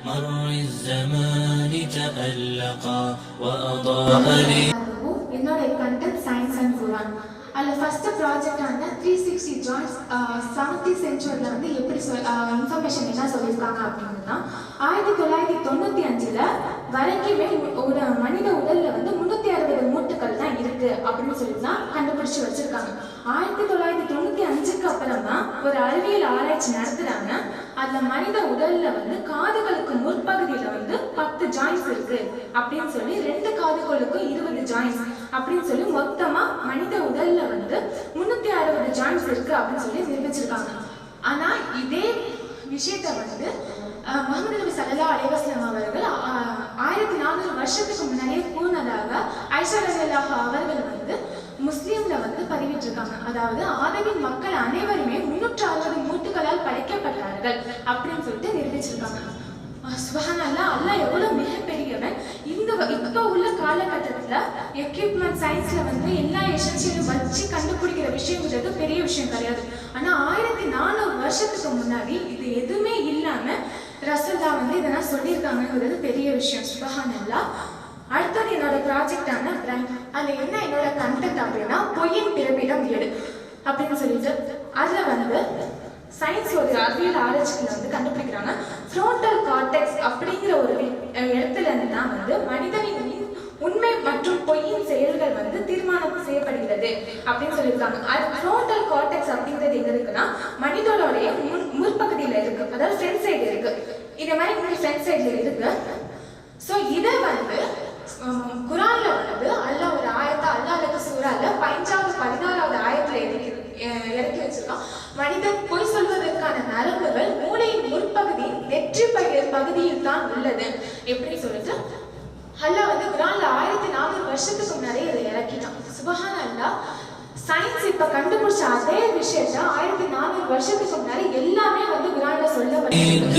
مر الزمان تألقا وأضاء لي அதுவும் என்னோட content science and Quran அதில் ஃபஸ்ட்டு ப்ராஜெக்டான த்ரீ சிக்ஸ்டி ஜாயின்ஸ் செவன்டி சென்ச்சுரியில் வந்து எப்படி சொல் இன்ஃபர்மேஷன் என்ன சொல்லியிருக்காங்க அப்படின்னா ஆயிரத்தி தொள்ளாயிரத்தி தொண்ணூற்றி அஞ்சில் வரைக்குமே ஒரு மனித உடலில் வந்து முந்நூற்றி அறுபது மூட்டுக்கள் தான் இருக்குது அப்படின்னு சொல்லி தான் கண்டுபிடிச்சி வச்சுருக்காங்க ஆயிரத்தி தொள்ளாயிரத்தி தொண்ணூற்றி அஞ்சுக்கு அப்புறமா ஒரு அறிவியல் ஆராய்ச்சி நடத்துகிறாங்க அதில் மனித உடலில் வந்து காதுகளுக்கு முற்பகுதியில் வந்து பத்து ஜாயின்ஸ் இருக்கு. அப்படின்னு சொல்லி ரெண்டு காதுகளுக்கும் இருபது ஜாயின்ஸ் அப்படின்னு சொல்லி மொத்தமா மனித உடல்ல வந்து முன்னூத்தி அறுபது ஜாயின்ஸ் இருக்கு அப்படின்னு சொல்லி நிரூபிச்சிருக்காங்க. ஆனா இதே விஷயத்த வந்து முகமது நபி சல்லா அலைவாஸ்லாம் அவர்கள் ஆயிரத்தி நானூறு வருஷத்துக்கு முன்னாடியே கூறினதாக ஐஸ்வர்யா அவர்கள் வந்து முஸ்லீம்ல வந்து பதிவிட்டிருக்காங்க. அதாவது ஆதவின் மக்கள் அனைவருமே முன்னூற்று அறுபது மூட்டுகளால் படைக்கப்பட்டார்கள் அப்படின்னு சொல்லிட்டு நிரூபிச்சிருக்காங்க. சுபஹானல்லா அல்லாஹ் எவ்வளவு மிகப்பெரியவன். இந்த இப்போ இப்ப உள்ள காலகட்டத்துல எக்யூப்மெண்ட் சயின்ஸ்ல வந்து எல்லா எசன்சியலும் வச்சு கண்டுபிடிக்கிற விஷயங்கிறது பெரிய விஷயம் கிடையாது. ஆனா ஆயிரத்தி நானூறு வருஷத்துக்கு முன்னாடி இது எதுவுமே இல்லாம ரசல்லா வந்து இதெல்லாம் சொல்லியிருக்காங்கங்கிறது பெரிய விஷயம். சுபஹானல்லா. அடுத்தது என்னோட ப்ராஜெக்ட் பிராண்ட் அதுல என்ன என்னோட கண்டென்ட் அப்படின்னா பொய்யின் பிறப்பிடம் ஏடு அப்படின்னு சொல்லிட்டு அதுல வந்து சயின்ஸ் ஒரு அறிவியல் ஆராய்ச்சியில் வந்து கண்டுபிடிக்கிறாங்க. ஃப்ரோண்டல் கார்டெக்ஸ் அப்படிங்கிற ஒரு இடத்துல இருந்து தான் வந்து மனிதனின் உண்மை மற்றும் பொய்யின் செயல்கள் வந்து தீர்மானம் செய்யப்படுகிறது அப்படின்னு சொல்லியிருக்காங்க. அது ஃப்ரோண்டல் கார்டெக்ஸ் அப்படிங்கிறது எங்க இருக்குன்னா மனிதனுடைய முன் முற்பகுதியில் இருக்கு. அதாவது ஃப்ரண்ட் சைடு இருக்கு. இதே மாதிரி உங்களுக்கு ஃப்ரண்ட் சைடில் இருக்கு. ஸோ இதை வந்து குரானில் வந்து வச்சிருக்கான் மனிதன் பொய் சொல்வதற்கான நரம்புகள் மூளையின் முற்பகுதி நெற்றி பகு பகுதியில் தான் உள்ளது. எப்படி சொல்லிட்டு? அல்லா வந்து குரான்ல ஆயிரத்தி நானூறு வருஷத்துக்கு முன்னாடி இதை இறக்கிட்டான். சுபஹான் அல்லாஹ் சயின்ஸ் இப்ப கண்டுபிடிச்ச அதே விஷயத்த ஆயிரத்தி நானூறு வருஷத்துக்கு முன்னாடி எல்லாமே வந்து குரான்ல சொல்லப்பட்டிருக்கு.